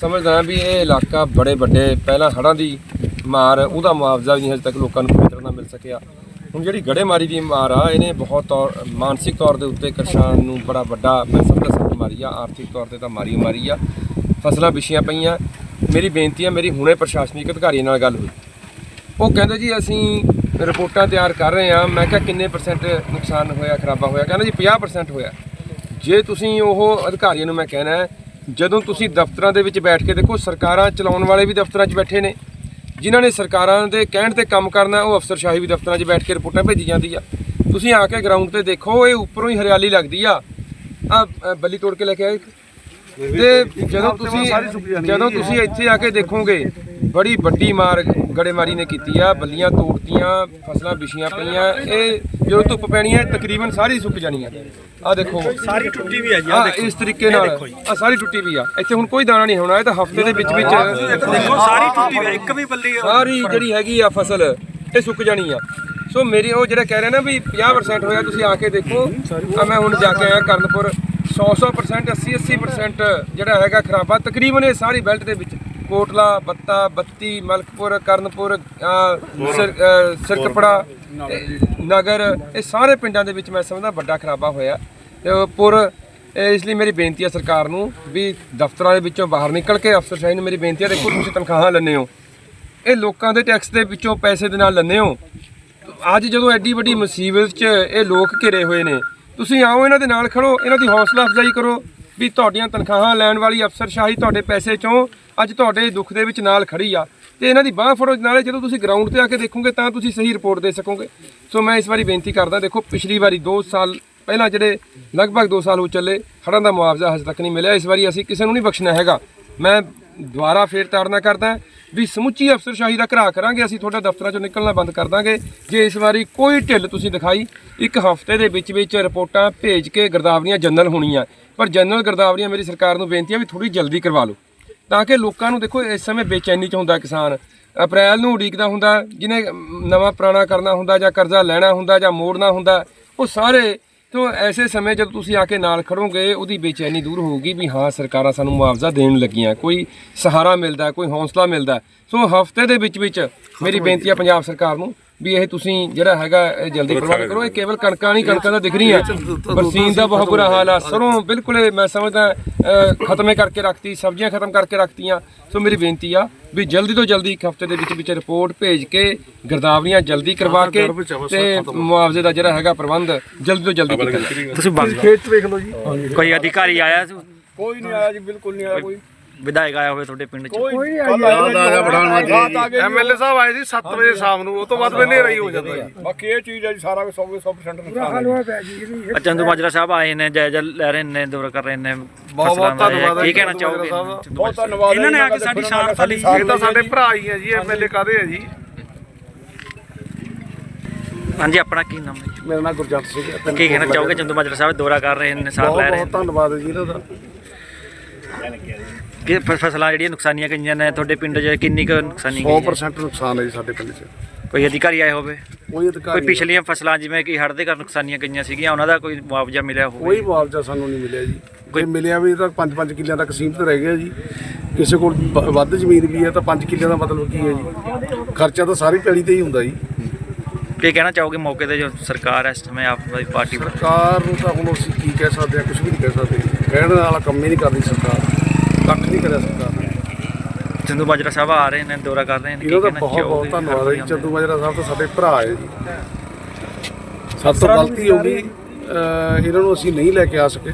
ਸਮਝਦਾ ਵੀ ਇਹ ਇਲਾਕਾ ਬੜੇ ਵੱਡੇ, ਪਹਿਲਾਂ ਹੜ੍ਹਾਂ ਦੀ ਮਾਰ, ਉਹਦਾ ਮੁਆਵਜ਼ਾ ਵੀ ਨਹੀਂ ਹਜੇ ਤੱਕ ਲੋਕਾਂ ਨੂੰ ਪੂਰੀ ਤਰ੍ਹਾਂ ਨਾਲ ਮਿਲ ਸਕਿਆ। ਹੁਣ ਜਿਹੜੀ ਗੜੇਮਾਰੀ ਦੀ ਮਾਰ ਆ, ਇਹਨੇ ਬਹੁਤ ਤੌਰ, ਮਾਨਸਿਕ ਤੌਰ ਦੇ ਉੱਤੇ ਕਿਸਾਨ ਨੂੰ ਬੜਾ ਵੱਡਾ, ਮੈਂ ਸਮਝਦਾ ਸਭ ਮਾਰੀ ਆ, ਆਰਥਿਕ ਤੌਰ ਤੇ ਤਾਂ ਮਾਰੀ ਮਾਰੀ ਆ। ਫਸਲਾਂ ਵਿਛੀਆਂ ਪਈਆਂ। ਮੇਰੀ ਬੇਨਤੀ ਆ, ਮੇਰੀ ਹੁਣੇ ਪ੍ਰਸ਼ਾਸਨਿਕ ਅਧਿਕਾਰੀ ਨਾਲ ਗੱਲ ਹੋਈ। ਉਹ ਕਹਿੰਦੇ ਜੀ, ਅਸੀਂ ਰਿਪੋਰਟਾਂ ਤਿਆਰ ਕਰ ਰਹੇ ਹਾਂ। ਮੈਂ ਕਿਹਾ, ਕਿੰਨੇ ਪਰਸੈਂਟ ਨੁਕਸਾਨ ਹੋਇਆ, ਖਰਾਬਾ ਹੋਇਆ? ਕਹਿੰਦਾ ਜੀ 50% ਹੋਇਆ। ਜੇ ਤੁਸੀਂ ਉਹ ਅਧਿਕਾਰੀਆਂ ਨੂੰ ਮੈਂ ਕਹਿਣਾ ਜਦੋਂ ਤੁਸੀਂ ਦਫ਼ਤਰਾਂ ਦੇ ਵਿੱਚ ਬੈਠ ਕੇ ਦੇਖੋ, ਸਰਕਾਰਾਂ ਚਲਾਉਣ ਵਾਲੇ ਵੀ ਦਫ਼ਤਰਾਂ 'ਚ ਬੈਠੇ ਨੇ। ਜਿਨ੍ਹਾਂ ਨੇ ਸਰਕਾਰਾਂ ਦੇ ਕਹਿਣ ਤੇ ਕੰਮ ਕਰਨਾ, ਉਹ ਅਫਸਰਸ਼ਾਹੀ ਵੀ ਦਫ਼ਤਰਾਂ 'ਚ ਬੈਠ ਕੇ ਰਿਪੋਰਟਾਂ ਭੇਜੀ ਜਾਂਦੀ ਆ। ਤੁਸੀਂ ਆ ਕੇ ਗਰਾਊਂਡ ਤੇ ਦੇਖੋ, ਇਹ ਉੱਪਰੋਂ ਹੀ ਹਰਿਆਲੀ ਲੱਗਦੀ ਆ। ਆ ਬੱਲੀ ਤੋੜ ਕੇ ਲੈ ਕੇ ਆਏ ਤੇ ਜਦੋਂ ਤੁਸੀਂ ਜਦੋਂ ਤੁਸੀਂ ਇੱਥੇ ਆ ਕੇ ਦੇਖੋਗੇ ਬੜੀ ਵੱਡੀ ਮਾਰ ਗੜੇਮਾਰੀ ਨੇ ਕੀਤੀ ਆ ਬੱਲੀਆਂ ਤੋੜਤੀਆਂ ਫਸਲਾਂ ਵਿਛੀਆਂ ਪਈਆਂ ਇਹ ਜਦੋਂ ਧੁੱਪ ਪੈਣੀ ਹੈ ਤਕਰੀਬਨ ਸਾਰੀ ਸੁੱਕ ਜਾਣੀ ਆ ਆ ਦੇਖੋ। ਸਾਰੀ ਟੁੱਟੀ ਵੀ ਹੈ ਜੀ ਆ ਇਸ ਤਰੀਕੇ ਨਾਲ ਆ ਸਾਰੀ ਟੁੱਟੀ ਵੀ ਆ। ਇੱਥੇ ਹੁਣ ਕੋਈ ਦਾਣਾ ਨਹੀਂ ਹੋਣਾ ਇਹ ਤਾਂ ਹਫ਼ਤੇ ਦੇ ਵਿੱਚ ਵਿੱਚ ਦੇਖੋ ਸਾਰੀ ਟੁੱਟੀ ਵੀ ਇੱਕ ਵੀ ਬੱਲੀ ਸਾਰੀ ਜਿਹੜੀ ਹੈਗੀ ਆ ਫਸਲ ਇਹ ਸੁੱਕ ਜਾਣੀ ਆ। ਸੋ ਮੇਰੀ ਉਹ ਜਿਹੜਾ ਕਹਿ ਰਹੇ ਨਾ ਵੀ 50% ਹੋਇਆ ਤੁਸੀਂ ਆ ਕੇ ਦੇਖੋ। ਆ ਮੈਂ ਹੁਣ ਜਾ ਕੇ ਆਇਆ ਕਰਨਪੁਰ। 100-100% 80-80% ਜਿਹੜਾ ਹੈਗਾ ਖਰਾਬਾ। ਤਕਰੀਬਨ ਇਹ ਸਾਰੀ ਬੈਲਟ ਦੇ ਵਿੱਚ ਕੋਟਲਾ ਬੱਤਾ ਬੱਤੀ ਮਲਕਪੁਰ ਕਰਨਪੁਰ ਸਿਰਕਪੜਾ ਨਗਰ ਇਹ ਸਾਰੇ ਪਿੰਡਾਂ ਦੇ ਵਿੱਚ ਮੈਂ ਸਮਝਦਾ ਵੱਡਾ ਖਰਾਬਾ ਹੋਇਆ। ਪੁਰ ਇਸ ਲਈ ਮੇਰੀ ਬੇਨਤੀ ਹੈ ਸਰਕਾਰ ਨੂੰ ਵੀ ਦਫ਼ਤਰਾਂ ਦੇ ਵਿੱਚੋਂ ਬਾਹਰ ਨਿਕਲ ਕੇ ਅਫਸਰਸ਼ਾਹੀ ਨੂੰ ਮੇਰੀ ਬੇਨਤੀ ਹੈ ਦੇਖੋ ਤੁਸੀਂ ਤਨਖਾਹਾਂ ਲੈਂਦੇ ਹੋ। ਇਹ ਲੋਕਾਂ ਦੇ ਟੈਕਸ ਦੇ ਵਿੱਚੋਂ ਪੈਸੇ ਦੇ ਨਾਲ ਲੈਂਦੇ ਹੋ। ਅੱਜ ਜਦੋਂ ਐਡੀ ਵੱਡੀ ਮੁਸੀਬਤ 'ਚ ਇਹ ਲੋਕ ਘਿਰੇ ਹੋਏ ਨੇ ਤੁਸੀਂ ਆਓ ਇਹਨਾਂ ਦੇ ਨਾਲ ਖੜੋ, ਇਹਨਾਂ ਦੀ ਹੌਸਲਾ ਅਫਜ਼ਾਈ ਕਰੋ ਵੀ ਤੁਹਾਡੀਆਂ ਤਨਖਾਹਾਂ ਲੈਣ ਵਾਲੀ ਅਫਸਰਸ਼ਾਹੀ ਤੁਹਾਡੇ ਪੈਸੇ 'ਚੋਂ ਅੱਜ ਤੁਹਾਡੇ ਦੁੱਖ ਦੇ ਵਿੱਚ ਨਾਲ ਖੜੀ ਆ। ਤੇ ਇਹਨਾਂ ਦੀ ਬਾਹ ਫੜੋ ਨਾਲੇ ਜਦੋਂ ਤੁਸੀਂ ਗਰਾਊਂਡ ਤੇ ਆ ਕੇ ਦੇਖੋਗੇ ਤਾਂ ਤੁਸੀਂ ਸਹੀ ਰਿਪੋਰਟ ਦੇ ਸਕੋਗੇ। ਸੋ ਮੈਂ ਇਸ ਵਾਰੀ ਬੇਨਤੀ ਕਰਦਾ, ਦੇਖੋ ਪਿਛਲੀ ਵਾਰੀ 2 ਸਾਲ, ਪਹਿਲਾਂ ਜਿਹੜੇ ਲਗਭਗ 2 ਸਾਲ ਹੋ ਚੱਲੇ ਹੜ੍ਹਾਂ ਦਾ ਮੁਆਵਜ਼ਾ ਹਜੇ ਤੱਕ ਨਹੀਂ ਮਿਲਿਆ। ਇਸ ਵਾਰੀ ਅਸੀਂ ਕਿਸੇ ਨੂੰ ਨਹੀਂ ਬਖਸ਼ਣਾ ਹੈਗਾ। ਮੈਂ ਦੁਬਾਰਾ ਫੇਰ ਤਾੜਨਾ ਕਰਦਾ ਵੀ ਸਮੁੱਚੀ ਅਫਸਰਸ਼ਾਹੀ ਦਾ ਘਰਾ ਕਰਾਂਗੇ, ਅਸੀਂ ਤੁਹਾਡੇ ਦਫ਼ਤਰਾਂ ਚੋਂ ਨਿਕਲਣਾ ਬੰਦ ਕਰ ਦਾਂਗੇ। ਜੇ ਇਸ ਵਾਰੀ ਕੋਈ ਢਿੱਲ ਤੁਸੀਂ ਦਿਖਾਈ, ਇੱਕ ਹਫ਼ਤੇ ਦੇ ਵਿੱਚ ਵਿੱਚ ਰਿਪੋਰਟਾਂ ਭੇਜ ਕੇ ਗਰਦਾਵਰੀਆਂ ਜਨਰਲ ਹੋਣੀਆਂ। ਪਰ ਜਨਰਲ ਗਰਦਾਵਰੀਆਂ ਮੇਰੀ ਸਰਕਾਰ ਨੂੰ ਬੇਨਤੀ ਹੈ ਵੀ ਥੋੜੀ ਜਲਦੀ ਕਰਵਾ ਲਓ। ਤਾਂ ਕਿ ਲੋਕਾਂ ਨੂੰ ਦੇਖੋ, ਇਸ ਸਮੇਂ ਬੇਚੈਨੀ ਚ ਹੁੰਦਾ ਕਿਸਾਨ। ਅਪ੍ਰੈਲ ਨੂੰ ਉਡੀਕਦਾ ਹੁੰਦਾ ਜਿਹਨੇ ਨਵਾਂ ਪੁਰਾਣਾ ਕਰਨਾ ਹੁੰਦਾ ਜਾਂ ਕਰਜ਼ਾ ਲੈਣਾ ਹੁੰਦਾ ਜਾਂ ਮੋੜਨਾ ਹੁੰਦਾ, ਉਹ ਸਾਰੇ ਤੋਂ ਐਸੇ ਸਮੇਂ ਜਦੋਂ ਤੁਸੀਂ ਆ ਕੇ ਨਾਲ ਖੜੋਗੇ ਉਹਦੀ ਬੇਚੈਨੀ ਦੂਰ ਹੋਊਗੀ ਵੀ ਹਾਂ ਸਰਕਾਰਾਂ ਸਾਨੂੰ ਮੁਆਵਜ਼ਾ ਦੇਣ ਲੱਗੀਆਂ। ਕੋਈ ਸਹਾਰਾ ਮਿਲਦਾ ਕੋਈ ਹੌਸਲਾ ਮਿਲਦਾ। ਸੋ ਹਫ਼ਤੇ ਦੇ ਵਿੱਚ ਵਿੱਚ ਮੇਰੀ ਬੇਨਤੀ ਹੈ। ਪੰਜਾਬ ਸਰਕਾਰ ਨੂੰ ਵੀ ਇਹ ਤੁਸੀਂ ਜਿਹੜਾ ਹੈਗਾ ਇਹ ਜਲਦੀ ਪ੍ਰਬੰਧ ਕਰੋ ਇਹ ਕੇਵਲ ਕਣਕਾਂ ਨਹੀਂ ਕਣਕਾਂ ਤਾਂ ਦਿਖ ਰਹੀਆਂ। ਬਰਸੀਨ ਦਾ ਬਹੁਤ ਬੁਰਾ ਹਾਲ ਆ। ਸਰੋਂ ਬਿਲਕੁਲ ਇਹ ਮੈਂ ਸਮਝਦਾ ਖਤਮੇ ਕਰਕੇ ਰੱਖਤੀ ਸਬਜ਼ੀਆਂ ਖਤਮ ਕਰਕੇ ਰੱਖਤੀਆਂ। ਸੋ ਮੇਰੀ ਬੇਨਤੀ ਆ ਵੀ ਜਲਦੀ ਤੋਂ ਜਲਦੀ ਇੱਕ ਹਫ਼ਤੇ ਦੇ ਵਿੱਚ ਵਿੱਚ ਰਿਪੋਰਟ ਭੇਜ ਕੇ ਗਰਦਾਵਰੀਆਂ ਜਲਦੀ ਕਰਵਾ ਕੇ ਤੇ ਮੁਆਵਜ਼ੇ ਦਾ ਜਿਹੜਾ ਹੈਗਾ ਪ੍ਰਬੰਧ ਜਲਦੀ ਤੋਂ ਜਲਦੀ ਕੀਤਾ ਜਾਵੇ। ਤੁਸੀਂ ਬੰਦ ਖੇਤ ਵੇਖ ਲਓ ਜੀ। ਕੋਈ ਅਧਿਕਾਰੀ ਆਇਆ ਕੋਈ ਨਹੀਂ ਆਇਆ ਜੀ ਬਿਲਕੁਲ ਨਹੀਂ ਆਇਆ ਕੋਈ। ਵਿਧਾਇਕ ਆਇਆ ਹੋਵੇ ਤੁਹਾਡੇ ਪਿੰਡ 'ਚ? ਕੋਈ ਐਮਐਲਏ ਸਾਹਿਬ ਆਏ ਸੀ 7 ਵਜੇ ਸ਼ਾਮ ਨੂੰ ਉਹ ਤੋਂ ਬਾਅਦ ਹਨੇਰਾ ਹੀ ਹੋ ਜਾਂਦਾ ਜੀ। ਬਾਕੀ ਇਹ ਚੀਜ਼ ਹੈ ਜੀ ਸਾਰਾ 100 100% ਨੁਕਸਾਨ ਹੈ ਚੰਦੂ ਮਾਜਰਾ ਸਾਹਿਬ ਆਏ ਨੇ ਜਾਇਜ਼ਾ ਲੈ ਰਹੇ ਨੇ ਦੌਰਾ ਕਰ ਰਹੇ ਨੇ ਬਹੁਤ ਬਹੁਤ ਧੰਨਵਾਦ ਹੈ ਕੀ ਕਹਿਣਾ ਚਾਹੋਗੇ? ਬਹੁਤ ਧੰਨਵਾਦ ਇਹਨਾਂ ਨੇ ਆ ਕੇ ਸਾਡੀ ਸਾਰ ਖਾਲੀ ਇਹ ਤਾਂ ਸਾਡੇ ਭਰਾ ਹੀ ਹੈ ਜੀ ਐਮਐਲਏ ਕਾਦੇ ਹੈ ਜੀ? ਹਾਂਜੀ ਆਪਣਾ ਕੀ ਨਾਮ ਹੈ? ਮੇਰਾ ਨਾਮ ਗੁਰਜੰਟ ਸਿੰਘ ਹੈ ਕੀ ਕਹਿਣਾ ਚਾਹੋਗੇ? ਚੰਦੂ ਮਾਜਰਾ ਸਾਹਿਬ ਦੌਰਾ ਕਰ ਰਹੇ ਨੇ ਸਾਰ ਲੈ ਰਹੇ ਬਹੁਤ ਧੰਨਵਾਦ ਜੀ ਇਹਨਾਂ ਦਾ। ਨੇ ਕਿ ਫ- ਫਸਲਾਂ ਜਿਹੜੀਆਂ ਨੁਕਸਾਨੀਆਂ ਗਈਆਂ ਨੇ ਤੁਹਾਡੇ ਪਿੰਡ 'ਚ ਕਿੰਨੀ ਕੁ ਨੁਕਸਾਨੀ ਗਈ ਹੈ? 100% ਨੁਕਸਾਨ ਹੈ ਜੀ ਸਾਡੇ ਪਿੰਡ 'ਚ। ਕੋਈ ਅਧਿਕਾਰੀ ਆਏ ਹੋਵੇ? ਕੋਈ ਕੋਈ ਅਧਿਕਾਰੀ ਪਿਛਲੀਆਂ ਫਸਲਾਂ ਜਿਵੇਂ ਕਿ ਹੜ੍ਹ ਦੇ ਕਾਰਨ ਨੁਕਸਾਨੀਆਂ ਗਈਆਂ ਸੀਗੀਆਂ ਉਹਨਾਂ ਦਾ ਕੋਈ ਮੁਆਵਜ਼ਾ ਮਿਲਿਆ ਹੋਵੇ? ਕੋਈ ਮੁਆਵਜ਼ਾ ਸਾਨੂੰ ਨਹੀਂ ਮਿਲਿਆ ਜੀ। ਕੋਈ ਮਿਲਿਆ ਵੀ ਤਾਂ 5-5 ਕਿੱਲਿਆਂ ਤੱਕ ਸੀਮਤ ਰਹਿ ਗਿਆ ਜੀ। ਕਿਸੇ ਕੋਲ ਵ- ਵੱਧ ਜ਼ਮੀਨ ਵੀ ਹੈ ਤਾਂ 5 ਕਿੱਲਿਆਂ ਦਾ ਮਤਲਬ ਕੀ ਹੈ ਜੀ? ਖਰਚਾ ਤਾਂ ਸਾਰੀ ਪੈਲੀ ਤੇ ਹੀ ਹੁੰਦਾ ਜੀ। ਕੀ ਕਹਿਣਾ ਚਾਹੋਗੇ ਮੌਕੇ ਤੇ ਜੋ ਸਰਕਾਰ ਹੈ ਇਸ ਸਮੇਂ ਆਪ ਦੀ ਪਾਰਟੀ? ਸਰਕਾਰ ਨੂੰ ਤਾਂ ਹੁਣ ਅਸੀਂ ਕੀ ਕਹਿ ਸਕਦੇ ਹਾਂ ਕੁਝ ਵੀ ਨਹੀਂ ਕਹਿ ਸਕਦੇ। ਕਹਿਣ ਵਾਲਾ ਕੰਮ ਹੀ ਨਹੀਂ ਕਰਦੀ ਸਰਕਾਰ। ਕੱਖ ਨਹੀਂ ਕਰਿਆ ਸਰਕਾਰ ਨੇ ਚੰਦੂ ਮਾਜਰਾ ਸਾਹਿਬ ਆ ਰਹੇ ਨੇ ਦੌਰਾ ਕਰ ਰਹੇ ਨੇ ਕੀ ਇਹਨਾਂ ਦਾ ਕਹਿਣਾ ਬਹੁਤ ਬਹੁਤ? ਧੰਨਵਾਦ ਹੈ ਜੀ। ਚੰਦੂ ਮਾਜਰਾ ਸਾਹਿਬ ਤਾਂ ਸਾਡੇ ਭਰਾ ਹੈ ਜੀ। ਸਭ ਤੋਂ ਗਲਤੀ ਹੋ ਗਈ ਅਹ ਇਹਨਾਂ ਨੂੰ ਅਸੀਂ ਨਹੀਂ ਲੈ ਕੇ ਆ ਸਕੇ।